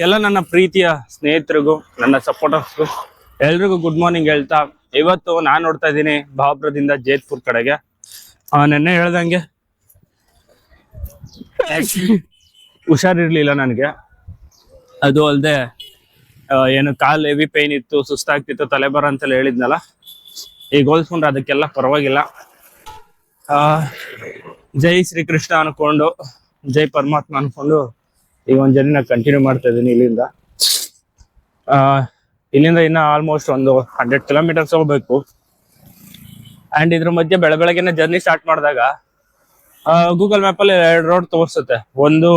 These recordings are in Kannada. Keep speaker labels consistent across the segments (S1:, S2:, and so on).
S1: ಎಲ್ಲ ನನ್ನ ಪ್ರೀತಿಯ ಸ್ನೇಹಿತರಿಗೂ, ನನ್ನ ಸಪೋರ್ಟರ್ಸ್ಗೂ ಎಲ್ರಿಗೂ ಗುಡ್ ಮಾರ್ನಿಂಗ್ ಹೇಳ್ತಾ, ಇವತ್ತು ನಾನು ನೋಡ್ತಾ ಇದ್ದೀನಿ ಬಾಬ್ರದಿಂದ ಜೇತ್ಪುರ್ ಕಡೆಗೆ. ನೆನ್ನೆ ಹೇಳ್ದಂಗೆ. ಹುಷಾರಿರ್ಲಿಲ್ಲ ನನಗೆ. ಅದು ಅಲ್ಲದೆ ಏನು ಕಾಲ್ ಹೆವಿ ಪೈನ್ ಇತ್ತು, ಸುಸ್ತಾಗ್ತಿತ್ತು, ತಲೆ ಬರ ಅಂತೆಲ್ಲ ಹೇಳಿದ್ನಲ್ಲ. ಈಗ ಹೋಲ್ಸ್ಕೊಂಡ್ರೆ ಅದಕ್ಕೆಲ್ಲ ಪರವಾಗಿಲ್ಲ. ಜೈ ಶ್ರೀಕೃಷ್ಣ ಅನ್ಕೊಂಡು, ಜೈ ಪರಮಾತ್ಮ ಅನ್ಕೊಂಡು ಈಗ ಒಂದು ನಾ ಕಂಟಿನ್ಯೂ ಮಾಡ್ತಾ ಇದ್ದೀನಿ ಇಲ್ಲಿಂದ. ಇಲ್ಲಿಂದ ಇನ್ನ ಆಲ್ಮೋಸ್ಟ್ ಒಂದು ಹಂಡ್ರೆಡ್ ಕಿಲೋಮೀಟರ್ಸ್ ಹೋಗ್ಬೇಕು. ಅಂಡ್ ಇದ್ರ ಮಧ್ಯೆ ಬೆಳ ಬೆಳಗ್ಗೆನೆ ಜರ್ನಿ ಸ್ಟಾರ್ಟ್ ಮಾಡಿದಾಗ ಗೂಗಲ್ ಮ್ಯಾಪ್ ಅಲ್ಲಿ ಎರಡು ರೋಡ್ ತೋರಿಸುತ್ತೆ. ಒಂದು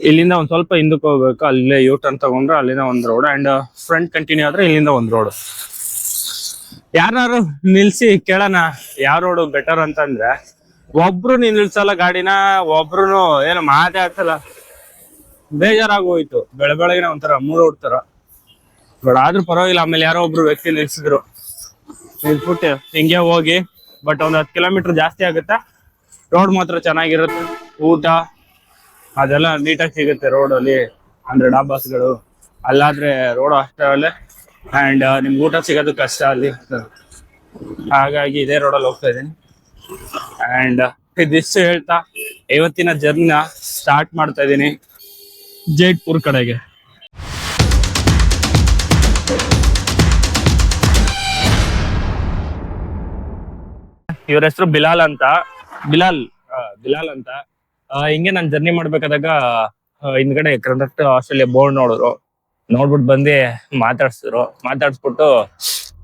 S1: ಇಲ್ಲಿಂದ ಒಂದ್ ಸ್ವಲ್ಪ ಹಿಂದಕ್ಕೆ ಹೋಗ್ಬೇಕು, ಅಲ್ಲೇ ಯೂ ಟರ್ನ್ ತಗೊಂಡ್ರೆ ಅಲ್ಲಿಂದ ಒಂದ್ ರೋಡ್ ಅಂಡ್ ಫ್ರಂಟ್ ಕಂಟಿನ್ಯೂ ಆದ್ರೆ ಇಲ್ಲಿಂದ ಒಂದು ರೋಡ್ ಯಾರು ನಿಲ್ಸಿ ಕೇಳೋಣ, ಯಾವ ರೋಡ್ ಬೆಟರ್ ಅಂತಂದ್ರೆ, ಒಬ್ರು ನಿಲ್ಸಲ್ಲ ಗಾಡಿನ ಒಬ್ರು ಏನು ಮಾತೇ ಆಗ್ತಲ್ಲ ಬೇಜಾರಾಗೋಯ್ತು. ಬೆಳ ಬೆಳಗಿನ ಒಂಥರ ಮೂರು ಹೊಡ್ತಾರ. ಬಟ್ ಆದ್ರೂ ಪರವಾಗಿಲ್ಲ, ಆಮೇಲೆ ಯಾರೋ ಒಬ್ರು ವ್ಯಕ್ತಿ ನಿಲ್ಸಿದ್ರು. ನಿಲ್ಸ್ಬಿಟ್ಟು ಹಿಂಗೆ ಹೋಗಿ, ಬಟ್ ಒಂದ್ ಹತ್ತು ಕಿಲೋಮೀಟರ್ ಜಾಸ್ತಿ ಆಗುತ್ತೆ? ರೋಡ್ ಮಾತ್ರ ಚೆನ್ನಾಗಿರುತ್ತೆ. ಊಟ, ಅದೆಲ್ಲ ನೀಟಾಗಿ ಸಿಗುತ್ತೆ ರೋಡ್ ಅಲ್ಲಿ ಅಂದ್ರೆ ಡಾಬಾಸ್ಗಳು ಅಲ್ಲಾದ್ರೆ ರೋಡ್ ಅಷ್ಟೇ ಅಂಡ್ ನಿಮ್ಗೆ ಊಟ ಸಿಗೋದು ಕಷ್ಟ ಅಲ್ಲಿ. ಹಾಗಾಗಿ ಇದೇ ರೋಡಲ್ಲಿ ಹೋಗ್ತಾ ಇದ್ದೀನಿ. ಅಂಡ್ ಇದಿಷ್ಟು ಹೇಳ್ತಾ, ಇವತ್ತಿನ ಜರ್ನಿನ ಸ್ಟಾರ್ಟ್ ಮಾಡ್ತಾ ಇದ್ದೀನಿ. ಜೈಟ್ಪುರ್ ಕಡೆಗೆ. ಇವ್ರ ಹೆಸರು ಬಿಲಾಲ್ ಅಂತ. ಬಿಲಾಲ್. ಬಿಲಾಲ್ ಅಂತ. ಹಿಂಗೆ ನಾನು ಜರ್ನಿ ಮಾಡ್ಬೇಕಾದಾಗ ಹಿಂದ್ಗಡೆ ಕರ್ನಾಟಕ ಆಸ್ಟ್ರೇಲಿಯಾ ಬೋರ್ಡ್ ನೋಡಿದ್ರು. ನೋಡ್ಬಿಟ್ಟು ಬಂದು ಮಾತಾಡ್ಸಿದ್ರು. ಮಾತಾಡ್ಸ್ಬಿಟ್ಟು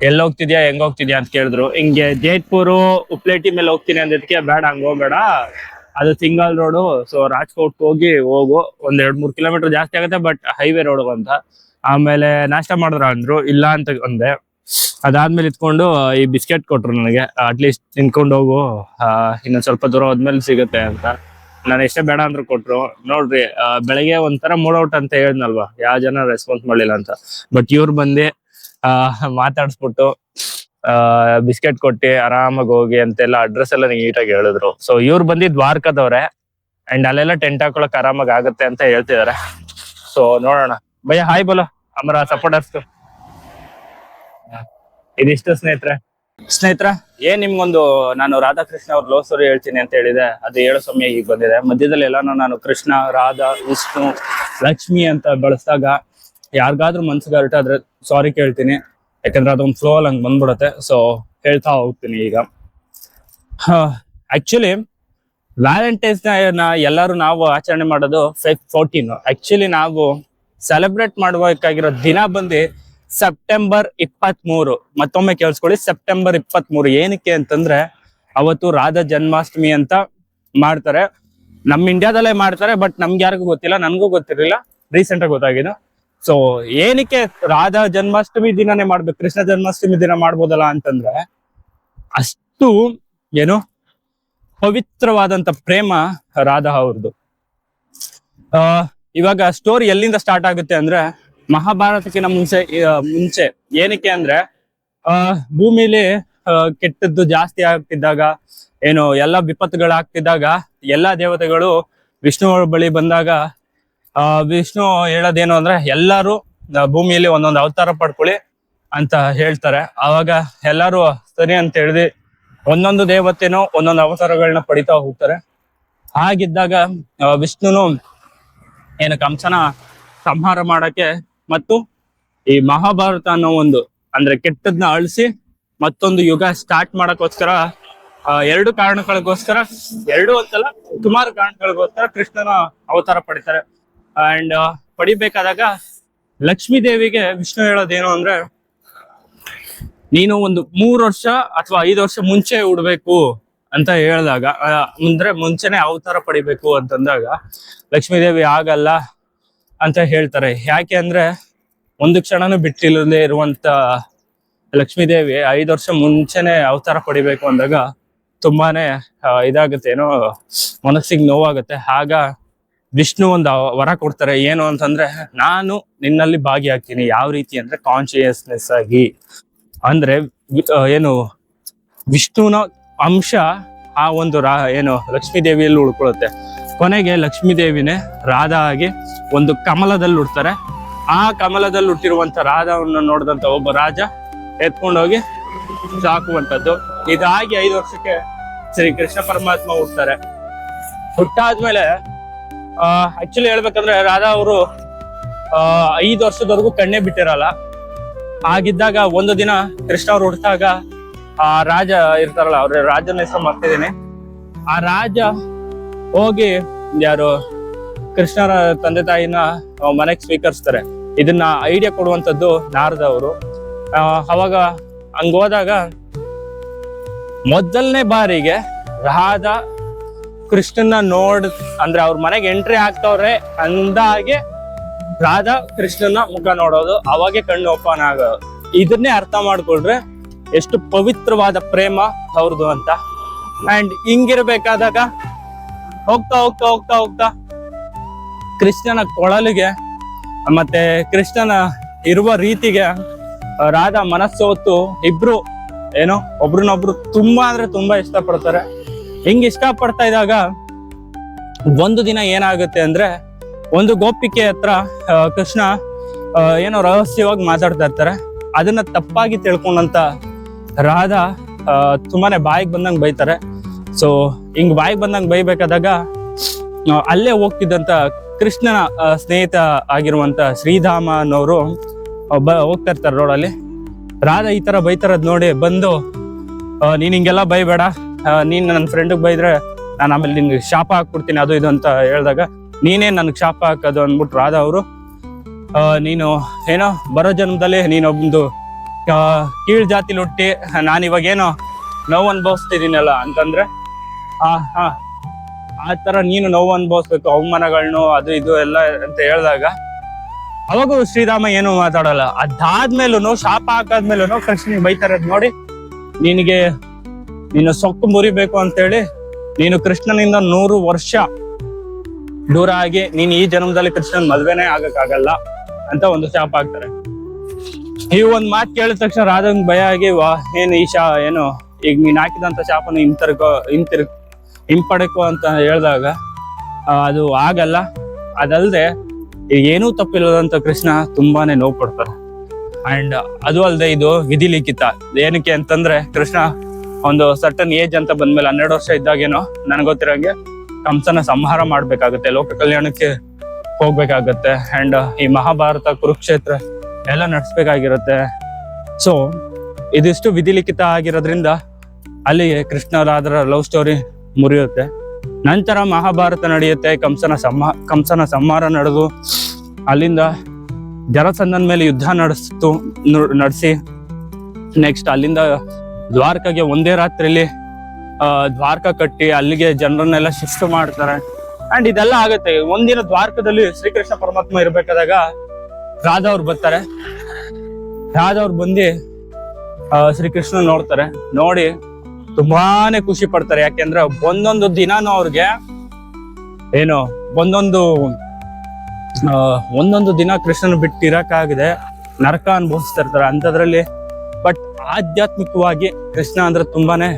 S1: ಎಲ್ಲಿ ಹೋಗ್ತಿದ್ಯಾ? ಹೆಂಗ್ ಹೋಗ್ತಿದ್ಯಾ? ಅಂತ ಕೇಳಿದ್ರು. ಹಿಂಗೆ ಜೈಪುರ್ ಉಪ್ಲೇಟಿ ಮೇಲೆ ಹೋಗ್ತೀನಿ ಅಂದಿದ್ದಕ್ಕೆ ಬೇಡ ಹಂಗ ಹೋಗ್ಬೇಡ. ಅದು ಸಿಂಗಲ್ ರೋಡು ಸೊ ರಾಜ್ಕೋಟ್ ಹೋಗಿ ಹೋಗು. ಒಂದ್ ಎರಡ್ ಮೂರ್ ಕಿಲೋಮೀಟರ್ ಜಾಸ್ತಿ ಆಗುತ್ತೆ ಬಟ್ ಹೈವೇ ರೋಡ್ ಅಂತ. ಆಮೇಲೆ ನಾಷ್ಟ ಮಾಡಿದ್ರ ಅಂದ್ರು, ಇಲ್ಲ ಅಂತ ಅಂದೆ. ಅದಾದ್ಮೇಲೆ ಇತ್ಕೊಂಡು ಈ ಬಿಸ್ಕೆಟ್ ಕೊಟ್ರು ನನಗೆ. ಅಟ್ಲೀಸ್ಟ್ ತಿನ್ಕೊಂಡು ಹೋಗು. ಇನ್ನೊಂದ್ ಸ್ವಲ್ಪ ದೂರ ಹೋದ್ಮೇಲೆ ಸಿಗುತ್ತೆ ಅಂತ. ನಾನು ಎಷ್ಟೇ ಬೇಡ ಅಂದ್ರು ಕೊಟ್ರು. ನೋಡ್ರಿ ಬೆಳಗ್ಗೆ ಒಂಥರ ಮೂಡ್ ಔಟ್ ಅಂತ ಹೇಳಿದ್ನಲ್ವಾ? ಯಾವ ಜನ ರೆಸ್ಪಾನ್ಸ್ ಮಾಡ್ಲಿಲ್ಲ ಅಂತ. ಬಟ್ ಇವ್ರು ಬಂದು ಮಾತಾಡ್ಸ್ಬಿಟ್ಟು ಬಿಸ್ಕೆಟ್ ಕೊಟ್ಟಿ ಆರಾಮಾಗಿ ಹೋಗಿ ಅಂತೆಲ್ಲ ಅಡ್ರೆಸ್ ಎಲ್ಲ ನೀಟಾಗಿ ಹೇಳಿದ್ರು. ಸೊ ಇವ್ರು ಬಂದಿ ದ್ವಾರಕದವ್ರೆ ಅಂಡ್ ಅಲ್ಲೆಲ್ಲ ಟೆಂಟ್ ಹಾಕೊಳಕ್ ಆರಾಮಾಗಿ ಆಗುತ್ತೆ ಅಂತ ಹೇಳ್ತಿದಾರೆ. ಸೊ ನೋಡೋಣ. ಭಯ ಹಾಯ್ ಬೋಲೋ. ಅಮರ ಸಪೋರ್ಟರ್ಸ್ ಇದಿಷ್ಟು ಸ್ನೇಹಿತರೆ. ಸ್ನೇಹಿತರ ಏನ್ ನಿಮ್ಗೊಂದು ನಾನು ರಾಧಾಕೃಷ್ಣ ಅವ್ರ ಲವ್ ಸ್ಟೋರಿ ಹೇಳ್ತೀನಿ ಅಂತ ಹೇಳಿದೆ. ಅದು ಹೇಳೋ ಸಮಯ ಈಗ ಬಂದಿದೆ. ಮಧ್ಯದಲ್ಲಿ ಎಲ್ಲಾನು ನಾನು ಕೃಷ್ಣ ರಾಧಾ ವಿಷ್ಣು ಲಕ್ಷ್ಮಿ ಅಂತ ಬಳಸಿದಾಗ ಯಾರಿಗಾದ್ರೂ ಮನ್ಸಿಗೆ ಹೊರಟಾದ್ರೆ ಸಾರಿ ಕೇಳ್ತೀನಿ. ಯಾಕಂದ್ರೆ ಅದೊಂದು ಫ್ಲೋ ಅಲ್ಲಿ ಹಂಗೆ ಬಂದ್ಬಿಡುತ್ತೆ. ಸೊ ಹೇಳ್ತಾ ಹೋಗ್ತೀನಿ ಈಗ. ಆಕ್ಚುಲಿ ವ್ಯಾಲೆಂಟೈನ್ಸ್ನ ಎಲ್ಲರೂ ನಾವು ಆಚರಣೆ ಮಾಡೋದು ಫೆಬ್ ಫೋರ್ಟೀನ್ ಆಕ್ಚುಲಿ ನಾವು ಸೆಲೆಬ್ರೇಟ್ ಮಾಡಬೇಕಾಗಿರೋ ದಿನ ಬಂದು ಸೆಪ್ಟೆಂಬರ್ ಇಪ್ಪತ್ತ್ ಮೂರು ಮತ್ತೊಮ್ಮೆ ಕೇಳಿಸ್ಕೊಳ್ಳಿ ಸೆಪ್ಟೆಂಬರ್ ಇಪ್ಪತ್ತ್ ಮೂರು ಏನಕ್ಕೆ ಅಂತಂದ್ರೆ, ಅವತ್ತು ರಾಧಾ ಜನ್ಮಾಷ್ಟಮಿ ಅಂತ ಮಾಡ್ತಾರೆ. ನಮ್ಮ ಇಂಡಿಯಾದಲ್ಲೇ ಮಾಡ್ತಾರೆ ಬಟ್ ನಮ್ಗೆ ಯಾರಿಗೂ ಗೊತ್ತಿಲ್ಲ, ನನಗೂ ಗೊತ್ತಿರಲಿಲ್ಲ. ರೀಸೆಂಟ್ ಆಗಿ ಗೊತ್ತಾಗಿದ್ದು ಸೊ ಏನಕ್ಕೆ ರಾಧಾ ಜನ್ಮಾಷ್ಟಮಿ ದಿನನೇ ಮಾಡ್ಬೇಕು? ಕೃಷ್ಣ ಜನ್ಮಾಷ್ಟಮಿ ದಿನ ಮಾಡ್ಬೋದಲ್ಲ ಅಂತಂದ್ರೆ ಅಷ್ಟು ಏನು ಪವಿತ್ರವಾದಂತ ಪ್ರೇಮ ರಾಧಾ ಅವ್ರದ್ದು. ಆ, ಇವಾಗ ಸ್ಟೋರಿ ಎಲ್ಲಿಂದ ಸ್ಟಾರ್ಟ್ ಆಗುತ್ತೆ ಅಂದ್ರೆ ಮಹಾಭಾರತಕ್ಕಿಂತ ಮುಂಚೆ ಮುಂಚೆ ಏನಕ್ಕೆ ಅಂದ್ರೆ, ಆ, ಭೂಮಿಲಿ ಕೆಟ್ಟದ್ದು ಜಾಸ್ತಿ ಆಗ್ತಿದ್ದಾಗ, ಏನು ಎಲ್ಲ ವಿಪತ್ತುಗಳಾಗ್ತಿದ್ದಾಗ ಎಲ್ಲಾ ದೇವತೆಗಳು ವಿಷ್ಣುವರ ಬಳಿ ಬಂದಾಗ ಆ, ವಿಷ್ಣು ಹೇಳೋದೇನು ಅಂದ್ರೆ ಎಲ್ಲಾರು ಭೂಮಿಯಲ್ಲಿ ಒಂದೊಂದು ಅವತಾರ ಪಡ್ಕೊಳ್ಳಿ ಅಂತ ಹೇಳ್ತಾರೆ. ಆವಾಗ ಎಲ್ಲಾರು ಸರಿ ಅಂತ ಹೇಳಿದಿ, ಒಂದೊಂದು ದೇವತೆನೂ ಒಂದೊಂದು ಅವತಾರಗಳನ್ನ ಪಡಿತಾ ಹೋಗ್ತಾರೆ. ಹಾಗಿದ್ದಾಗ ವಿಷ್ಣುನು ಏನು ಕಂಸನ ಸಂಹಾರ ಮಾಡಕ್ಕೆ ಮತ್ತು ಈ ಮಹಾಭಾರತ ಅನ್ನೋ ಒಂದು, ಅಂದ್ರೆ ಕೆಟ್ಟದ್ನ ಅಳಿಸಿ ಮತ್ತೊಂದು ಯುಗ ಸ್ಟಾರ್ಟ್ ಮಾಡಕ್ಕೋಸ್ಕರ ಎರಡು ಕಾರಣಗಳಿಗೋಸ್ಕರ, ಎರಡು ಅಂತಲ್ಲ, ಸುಮಾರು ಕಾರಣಗಳಿಗೋಸ್ಕರ ಕೃಷ್ಣನ ಅವತಾರ ಪಡಿತಾರೆ. ಅಂಡ್ ಪಡಿಬೇಕಾದಾಗ ಲಕ್ಷ್ಮೀ ದೇವಿಗೆ ವಿಷ್ಣು ಹೇಳೋದೇನು ಅಂದ್ರೆ, ನೀನು ಒಂದು ಮೂರು ವರ್ಷ ಅಥವಾ ಐದು ವರ್ಷ ಮುಂಚೆ ಉಡ್ಬೇಕು ಅಂತ ಹೇಳಿದಾಗ ಅಂದ್ರೆ ಮುಂಚೆನೆ ಅವತಾರ ಪಡಿಬೇಕು ಅಂತಂದಾಗ ಲಕ್ಷ್ಮೀ ದೇವಿ ಆಗಲ್ಲ ಅಂತ ಹೇಳ್ತಾರೆ. ಯಾಕೆ ಅಂದ್ರೆ ಒಂದು ಕ್ಷಣನೂ ಬಿಟ್ಟಿಲ್ಲದೆ ಇರುವಂತ ಲಕ್ಷ್ಮೀ ದೇವಿ ಐದು ವರ್ಷ ಮುಂಚೆನೆ ಅವತಾರ ಪಡಿಬೇಕು ಅಂದಾಗ ತುಂಬಾನೇ ಇದಾಗುತ್ತೆ, ಏನೋ ಮನಸ್ಸಿಗೆ ನೋವಾಗುತ್ತೆ. ಆಗ ವಿಷ್ಣು ಒಂದು ವರ ಕೊಡ್ತಾರೆ, ಏನು ಅಂತಂದ್ರೆ, ನಾನು ನಿನ್ನಲ್ಲಿ ಭಾಗಿಯಾಗ್ತೀನಿ. ಯಾವ ರೀತಿ ಅಂದ್ರೆ ಕಾನ್ಶಿಯಸ್ನೆಸ್ ಆಗಿ. ಅಂದ್ರೆ ಏನು ವಿಷ್ಣುವಿನ ಅಂಶ ಆ ಒಂದು ರಾ, ಏನು ಲಕ್ಷ್ಮೀ ದೇವಿಯಲ್ಲಿ ಉಳ್ಕೊಳ್ಳುತ್ತೆ. ಕೊನೆಗೆ ಲಕ್ಷ್ಮೀ ದೇವಿನೇ ರಾಧಾ ಆಗಿ ಒಂದು ಕಮಲದಲ್ಲಿ ಹುಡ್ತಾರೆ ಆ ಕಮಲದಲ್ಲಿ ಹುಟ್ಟಿರುವಂತ ರಾಧಾವನ್ನು ನೋಡಿದಂತ ಒಬ್ಬ ರಾಜ ಎತ್ಕೊಂಡೋಗಿ ಸಾಕುವಂಥದ್ದು. ಇದಾಗಿ ಐದು ವರ್ಷಕ್ಕೆ ಶ್ರೀ ಕೃಷ್ಣ ಪರಮಾತ್ಮ ಹುಡ್ತಾರೆ ಹುಟ್ಟಾದ್ಮೇಲೆ ಆಕ್ಚುಲಿ ಹೇಳ್ಬೇಕಂದ್ರೆ ರಾಧಾ ಅವರು ಐದು ವರ್ಷದವರೆಗೂ ಕಣ್ಣೇ ಬಿಟ್ಟಿರಲ್ಲ. ಆಗಿದ್ದಾಗ ಒಂದು ದಿನ ಕೃಷ್ಣ ಅವ್ರು ಹುಡ್ತಾಗ ಆ ರಾಜ ಇರ್ತಾರಲ್ಲ, ಅವ್ರ ರಾಜನ ಹೆಸರು ಮಾಡ್ತಿದ್ದೀನಿ ಆ ರಾಜ ಹೋಗಿ ಯಾರು, ಕೃಷ್ಣರ ತಂದೆ ತಾಯಿನ ಮನೆಗೆ ಸ್ವೀಕರಿಸ್ತಾರೆ. ಇದನ್ನ ಐಡಿಯಾ ಕೊಡುವಂಥದ್ದು ನಾರದ ಅವರು. ಅವಾಗ ಹಂಗ ಹೋದಾಗ ಮೊದಲನೇ ಬಾರಿಗೆ ರಾಧಾ ಕೃಷ್ಣನ ನೋಡ್ ಅಂದ್ರೆ ಅವ್ರ ಮನೆಗೆ ಎಂಟ್ರಿ ಆಗ್ತವ್ರೆ ಅಂದಾಗೆ ರಾಧಾ ಕೃಷ್ಣನ ಮುಖ ನೋಡೋದು. ಅವಾಗೆ ಕಣ್ಣು ಓಪನ್ ಆಗೋದು. ಇದನ್ನೇ ಅರ್ಥ ಮಾಡ್ಕೊಳ್ರೆ ಎಷ್ಟು ಪವಿತ್ರವಾದ ಪ್ರೇಮ ಅವ್ರದ್ದು ಅಂತ. ಅಂಡ್ ಹಿಂಗಿರ್ಬೇಕಾದಾಗ ಹೋಗ್ತಾ ಹೋಗ್ತಾ ಹೋಗ್ತಾ ಹೋಗ್ತಾ ಕೃಷ್ಣನ ಕೊಳಲಿಗೆ ಮತ್ತೆ ಕೃಷ್ಣನ ಇರುವ ರೀತಿಗೆ ರಾಧಾ ರಾಧಾ ಹೊತ್ತು ಇಬ್ರು ಏನೋ ಒಬ್ರನ್ನೊಬ್ರು ತುಂಬಾ ಅಂದ್ರೆ ತುಂಬಾ ಇಷ್ಟಪಡ್ತಾರೆ. ಹಿಂಗ್ ಇಷ್ಟಪಡ್ತಾ ಇದ್ದಾಗ ಒಂದು ದಿನ ಏನಾಗುತ್ತೆ ಅಂದ್ರೆ ಒಂದು ಗೋಪಿಕೆ ಹತ್ರ ಕೃಷ್ಣ ಏನೋ ರಹಸ್ಯವಾಗಿ ಮಾತಾಡ್ತಾ ಇರ್ತಾರೆ. ಅದನ್ನ ತಪ್ಪಾಗಿ ತಿಳ್ಕೊಂಡಂತ ರಾಧಾ ತುಂಬಾನೇ ಬಾಯಿಗೆ ಬಂದಂಗೆ ಬೈತಾರೆ. ಸೊ ಹಿಂಗ್ ಬಾಯಿಗೆ ಬಂದಂಗೆ ಬೈಬೇಕಾದಾಗ ಅಲ್ಲೇ ಹೋಗ್ತಿದ್ದಂತ ಕೃಷ್ಣನ ಸ್ನೇಹಿತ ಆಗಿರುವಂತ ಶ್ರೀಧಾಮ ಅನ್ನೋರು ಬ, ಹೋಗ್ತಾ ಇರ್ತಾರೆ ರೋಡಲ್ಲಿ. ರಾಧಾ ಈ ತರ ಬೈತಾರದ್ ನೋಡಿ ಬಂದು ನೀನ್ ಹಿಂಗೆಲ್ಲ ಬೈಬೇಡ. ನೀನ್ ನನ್ನ ಫ್ರೆಂಡಿಗೆ ಬೈದ್ರೆ ನಾನು ಆಮೇಲೆ ನಿನ್ಗೆ ಶಾಪ ಹಾಕ್ಬಿಡ್ತೀನಿ, ಅದು ಇದು ಅಂತ ಹೇಳಿದಾಗ, ನೀನೇ ನನಗೆ ಶಾಪ ಹಾಕೋದು ಅಂದ್ಬಿಟ್ಟು ರಾಧಾ ಅವರು ನೀನು ಏನೋ ಬರೋ ಜನ್ಮದಲ್ಲಿ ನೀನೊಂದು ಕೀಳ್ ಜಾತಿಲಿ ಹುಟ್ಟಿ ನಾನು ಇವಾಗ ಏನೋ ನೋವು ಅನುಭವಿಸ್ತಿದ್ದೀನಲ್ಲ ಅಂತಂದ್ರೆ, ಆ ಹಾ ಆ ತರ ನೀನು ನೋವು ಅನುಭವಿಸ್ಬೇಕು ಅವಮಾನಗಳನ್ನು ಅದು ಇದು ಎಲ್ಲ ಅಂತ ಹೇಳಿದಾಗ, ಅವಾಗೂ ಶ್ರೀರಾಮ ಏನು ಮಾತಾಡಲ್ಲ. ಅದಾದ್ಮೇಲೂ ಶಾಪ ಹಾಕಾದ್ಮೇಲೂ ಕೃಷ್ಣನಿಗೆ ಬೈತಾರೆ ನೋಡಿ, ನಿನಗೆ ನೀನು ಸೊಕ್ಕು ಮುರಿಬೇಕು ಅಂತೇಳಿ ನೀನು ಕೃಷ್ಣನಿಂದ ನೂರು ವರ್ಷ ದೂರ ಆಗಿ ನೀನ್ ಈ ಜನ್ಮದಲ್ಲಿ ಕೃಷ್ಣನ್ ಮದ್ವೆನೇ ಆಗಕ್ಕಾಗಲ್ಲ ಅಂತ ಒಂದು ಶಾಪ ಹಾಕ್ತಾರೆ. ಈ ಒಂದ್ ಮಾತು ಕೇಳಿದ ತಕ್ಷಣ ರಾಧಂಗ್ ಭಯ ಆಗಿ, ವಾ, ಏನು ಈ ಶಾ, ಏನು, ಈಗ ನೀನ್ ಹಾಕಿದಂತ ಶಾಪನ ಹಿಂತಿರ್ಕೋ ಹಿಂತಿರ್ ಹಿಂಪಡೆಕೋ ಅಂತ ಹೇಳಿದಾಗ ಅದು ಆಗಲ್ಲ. ಅದಲ್ಲದೆ ಏನೂ ತಪ್ಪಿಲ್ಲದಂತ ಕೃಷ್ಣ ತುಂಬಾನೇ ನೋವು ಪಡ್ತಾರೆ ಅಂಡ್ ಅದು ಅಲ್ಲದೆ ಇದು ವಿಧಿ ಲಿಖಿತ ಏನಕ್ಕೆ ಅಂತಂದ್ರೆ ಕೃಷ್ಣ ಒಂದು ಸರ್ಟನ್ ಏಜ್ ಅಂತ ಬಂದ್ಮೇಲೆ ಹನ್ನೆರಡು ವರ್ಷ ಇದ್ದಾಗೇನೋ, ನನಗೆ ಗೊತ್ತಿರಂಗೆ ಕಂಸನ ಸಂಹಾರ ಮಾಡ್ಬೇಕಾಗತ್ತೆ, ಲೋಕ ಕಲ್ಯಾಣಕ್ಕೆ ಹೋಗ್ಬೇಕಾಗತ್ತೆ ಅಂಡ್ ಈ ಮಹಾಭಾರತ, ಕುರುಕ್ಷೇತ್ರ ಎಲ್ಲ ನಡೆಸ್ಬೇಕಾಗಿರುತ್ತೆ. ಸೊ ಇದಿಷ್ಟು ವಿಧಿಲಿಖಿತ ಆಗಿರೋದ್ರಿಂದ ಅಲ್ಲಿಗೆ ಕೃಷ್ಣ ರಾಧರ ಲವ್ ಸ್ಟೋರಿ ಮುರಿಯುತ್ತೆ. ನಂತರ ಮಹಾಭಾರತ ನಡೆಯುತ್ತೆ, ಕಂಸನ ಸಂಹ, ಕಂಸನ ಸಂಹಾರ ನಡೆದು ಅಲ್ಲಿಂದ ಜರಸಂದನ್ ಮೇಲೆ ಯುದ್ಧ ನಡೆಸ್ತು ನಡೆಸಿ ನೆಕ್ಸ್ಟ್ ಅಲ್ಲಿಂದ ದ್ವಾರಕಾಗೆ ಒಂದೇ ರಾತ್ರಿಯಲ್ಲಿ ದ್ವಾರಕ ಕಟ್ಟಿ ಅಲ್ಲಿಗೆ ಜನರನ್ನೆಲ್ಲ ಶಿಫ್ಟ್ ಮಾಡ್ತಾರೆ. ಅಂಡ್ ಇದೆಲ್ಲ ಆಗುತ್ತೆ. ಒಂದಿನ ದ್ವಾರಕದಲ್ಲಿ ಶ್ರೀಕೃಷ್ಣ ಪರಮಾತ್ಮ ಇರ್ಬೇಕಾದಾಗ ರಾಧಾ ಅವ್ರು ಬರ್ತಾರೆ. ರಾಧಾ ಅವ್ರು ಬಂದು ಶ್ರೀಕೃಷ್ಣ ನೋಡ್ತಾರೆ. ನೋಡಿ, ತುಂಬಾನೇ ಖುಷಿ ಪಡ್ತಾರೆ. ಯಾಕೆಂದ್ರೆ ಒಂದೊಂದು ದಿನಾನು ಅವ್ರಿಗೆ ಏನು, ಒಂದೊಂದು ಒಂದೊಂದು ದಿನ ಕೃಷ್ಣನ ಬಿಟ್ಟು ಇರಕ್ಕಾಗದೆ ನರಕ ಅನುಭವಿಸ್ತಾ ಇರ್ತಾರೆ. ಅಂಥದ್ರಲ್ಲಿ ಆಧ್ಯಾತ್ಮಿಕವಾಗಿ ಕೃಷ್ಣ ಅಂದ್ರೆ ತುಂಬಾನೇ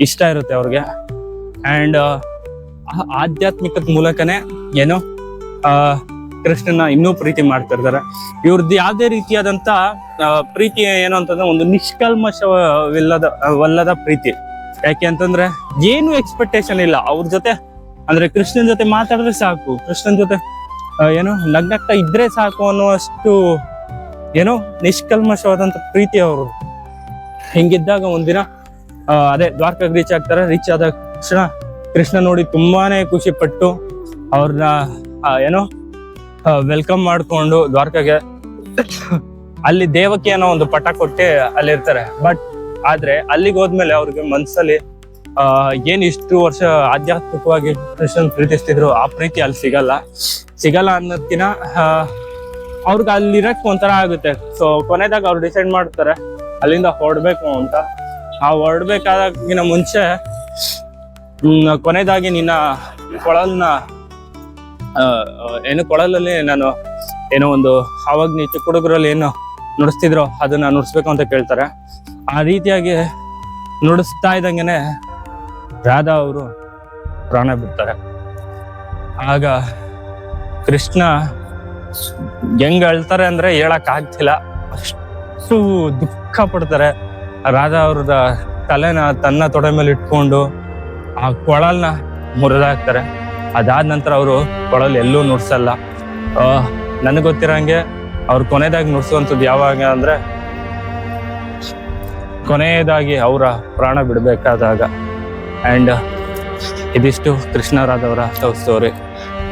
S1: ಇಷ್ಟ ಇರುತ್ತೆ ಅವ್ರಿಗೆ. ಅಂಡ್ ಆಧ್ಯಾತ್ಮಿಕದ ಮೂಲಕನೇ ಏನೋ ಕೃಷ್ಣನ ಇನ್ನೂ ಪ್ರೀತಿ ಮಾಡ್ತಾ ಇರ್ತಾರೆ. ಇವ್ರದ್ದು ಯಾವುದೇ ರೀತಿಯಾದಂತ ಪ್ರೀತಿ ಏನು ಅಂತಂದ್ರೆ ಒಂದು ನಿಷ್ಕಲ್ಮಶವಿಲ್ಲದ ವಲ್ಲದ ಪ್ರೀತಿ. ಯಾಕೆ ಅಂತಂದ್ರೆ ಏನು ಎಕ್ಸ್ಪೆಕ್ಟೇಷನ್ ಇಲ್ಲ. ಅವ್ರ ಜೊತೆ, ಅಂದ್ರೆ ಕೃಷ್ಣನ ಜೊತೆ ಮಾತಾಡಿದ್ರೆ ಸಾಕು. ಕೃಷ್ಣನ ಜೊತೆ ಏನು ನಗ್ನಗ್ತಾ ಇದ್ರೆ ಸಾಕು ಅನ್ನುವಷ್ಟು, ಏನೋ ನಿಷ್ಕಲ್ಮಶವಾದಂತ ಪ್ರೀತಿ ಅವರು ಹಿಂಗಿದ್ದಾಗ ಒಂದಿನ ಅದೇ ದ್ವಾರಕಾಗ್ ರೀಚ್ ಆಗ್ತಾರೆ ರೀಚ್ ಆದ ತಕ್ಷಣ ಕೃಷ್ಣ ನೋಡಿ ತುಂಬಾನೇ ಖುಷಿ ಪಟ್ಟು ಅವ್ರನ್ನ ಏನೋ ವೆಲ್ಕಮ್ ಮಾಡ್ಕೊಂಡು ದ್ವಾರಕಾಗೆ, ಅಲ್ಲಿ ದೇವಕಿ ಅನ್ನೋ ಒಂದು ಪಟ ಕೊಟ್ಟು ಅಲ್ಲಿರ್ತಾರೆ. ಬಟ್ ಆದ್ರೆ ಅಲ್ಲಿಗೆ ಹೋದ್ಮೇಲೆ ಅವ್ರಿಗೆ ಮನ್ಸಲ್ಲಿ ಏನ್ ಇಷ್ಟು ವರ್ಷ ಆಧ್ಯಾತ್ಮಿಕವಾಗಿ ಕೃಷ್ಣನ್ ಪ್ರೀತಿಸ್ತಿದ್ರು, ಆ ಪ್ರೀತಿ ಅಲ್ಲಿ ಸಿಗಲ್ಲ. ಸಿಗಲ್ಲ ಅನ್ನೋದ್ಕಿನ ಅವ್ರಿಗೆ ಅಲ್ಲಿರಕ್ ಒಂಥರ ಆಗುತ್ತೆ. ಸೊ ಕೊನೆದಾಗ ಅವ್ರು ಡಿಸೈಡ್ ಮಾಡ್ತಾರೆ ಅಲ್ಲಿಂದ ಹೊರಡ್ಬೇಕು ಅಂತ. ಆ ಹೊರಡ್ಬೇಕಾದಾಗಿನ ಮುಂಚೆ ಕೊನೆಯದಾಗಿ ನಿನ್ನ ಕೊಳಲ್ನ ಏನು ಕೊಳಲಲ್ಲಿ ನಾನು ಏನೋ ಒಂದು ಆವಾಗ ನೀ ಚಿಕ್ಕ ಹುಡುಗರಲ್ಲಿ ಏನು ನುಡಿಸ್ತಿದ್ರೋ ಅದನ್ನ ನುಡಿಸ್ಬೇಕು ಅಂತ ಕೇಳ್ತಾರೆ. ಆ ರೀತಿಯಾಗಿ ನುಡಿಸ್ತಾ ಇದ್ದಂಗೆನೆ ರಾಧಾ ಅವರು ಪ್ರಾಣ ಬಿಡ್ತಾರೆ. ಆಗ ಕೃಷ್ಣ ಹೆಂಗ್ ಅಳ್ತಾರೆ ಅಂದ್ರೆ ಹೇಳಕ್ ಆಗ್ತಿಲ್ಲ. ಅಷ್ಟು ದುಃಖ ಪಡ್ತಾರೆ ರಾಜ ಅವ್ರದ ತಲೆನ ತನ್ನ ತೊಡೆ ಮೇಲೆ ಇಟ್ಕೊಂಡು ಆ ಕೊಳಲ್ನ ಮುರಿದಾಕ್ತಾರೆ. ಅದಾದ ನಂತರ ಅವರು ಕೊಳಲ್ ಎಲ್ಲೂ ನುಡ್ಸಲ್ಲ. ನನಗೆ ಗೊತ್ತಿರಂಗೆ ಅವ್ರು ಕೊನೆಯದಾಗಿ ನುಡ್ಸುವಂಥದ್ದು ಯಾವಾಗ ಅಂದ್ರೆ ಕೊನೆಯದಾಗಿ ಅವರ ಪ್ರಾಣ ಬಿಡಬೇಕಾದಾಗ. ಅಂಡ್ ಇದಿಷ್ಟು ಕೃಷ್ಣರಾದವರ ಲವ್ ಸ್ಟೋರಿ.